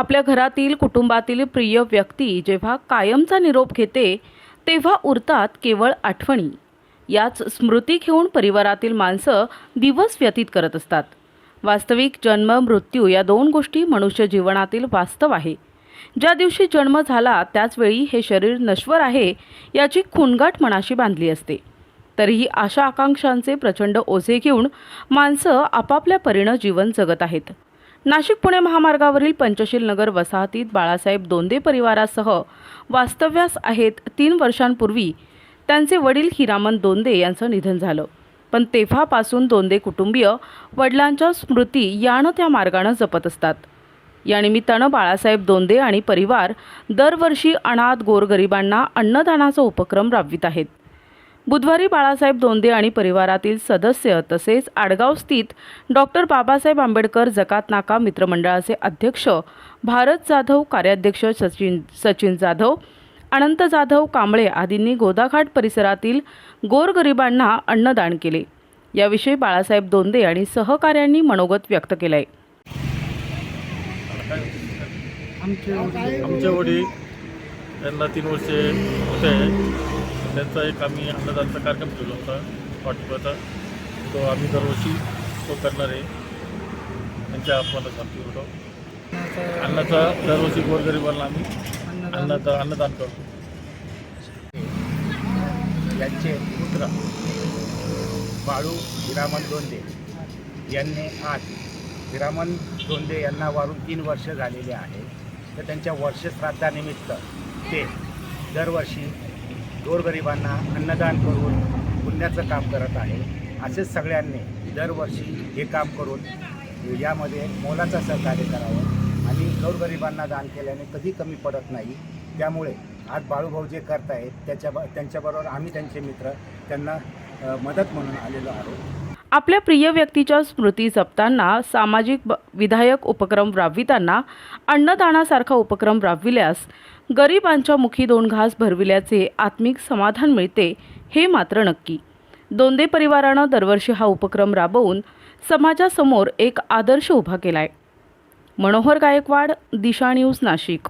आपल्या घरातील कुटुंबातील प्रिय व्यक्ती जेव्हा कायमचा निरोप घेते तेव्हा उरतात केवळ आठवणी. याच स्मृती घेऊन परिवारातील माणसं दिवस व्यतीत करत असतात. वास्तविक जन्म मृत्यू या दोन गोष्टी मनुष्य जीवनातील वास्तव आहे. ज्या दिवशी जन्म झाला त्याचवेळी हे शरीर नश्वर आहे याची खुणगाठ मनाशी बांधली असते. तरीही आशा आकांक्षांचे प्रचंड ओझे घेऊन माणसं आपापल्या परीनं जीवन जगत आहेत. नाशिक पुणे महामार्गावरील पंचशील नगर वसाहतीत बाळासाहेब दोंदे परिवारासह वास्तव्यास आहेत तीन वर्षांपूर्वी त्यांचे वडील हिरामन दोंदे यांचं निधन झालं. पण तेव्हापासून दोंदे कुटुंबीय वडिलांच्या स्मृती यानं त्या मार्गानं जपत असतात. या निमित्तानं बाळासाहेब दोंदे आणि परिवार दरवर्षी अनाथ गोरगरिबांना अन्नदानाचा उपक्रम राबवित आहेत. बुधवारी बाळासाहेब दोंदे आणि परिवारातील सदस्य तसेच आडगाव स्थित डॉक्टर बाबासाहेब आंबेडकर जकात नाका मित्रमंडळाचे अध्यक्ष भारत जाधव कार्याध्यक्ष सचिन सचिन जाधव अनंत जाधव कांबळे आदींनी गोदाघाट परिसरातील गोरगरिबांना अन्नदान केले. याविषयी बाळासाहेब दोंदे आणि सहकाऱ्यांनी मनोगत व्यक्त केलं आहे आमचे वडील यांना तीन वर्षे होते. त्याचा एक आम्ही अन्नदानचा कार्यक्रम केला होता पाठिंबाचा तो आम्ही दरवर्षी तो करणार आहे. त्यांच्या आत्माला सांगतो होतो अन्नाचा दरवर्षी गोरगरिबांना आम्ही अन्नाचा अन्नदान करतो. यांचे पुत्र बाळू हिरामन दोंदे यांनी आज हिरामन दोंदे यांना वारून तीन वर्ष झालेले आहे. तर त्यांच्या वर्षश्राद्धानिमित्त ते दरवर्षी गोरगरिबांना अन्नदान करून पुण्याचं काम करत आहे. असेच सगळ्यांनी दरवर्षी हे काम करून यामध्ये मोलाचं सहकार्य करावं आणि गोरगरिबांना दान केल्याने कधी कमी पडत नाही. त्यामुळे आज बाळूभाऊ जे करत आहेत त्याच्या त्यांच्याबरोबर आम्ही त्यांचे मित्र त्यांना मदत म्हणून आलेलो आहोत. आपल्या प्रिय व्यक्तीच्या स्मृती जपताना सामाजिक ब- विधायक उपक्रम राबविताना अन्नदानासारखा उपक्रम राबविल्यास गरिबांच्या मुखी दोन घास भरविल्याचे आत्मिक समाधान मिळते हे मात्र नक्की. दोंदे परिवारानं दरवर्षी हा उपक्रम राबवून समाजासमोर एक आदर्श उभा केलाय. मनोहर गायकवाड दिशा न्यूज नाशिक.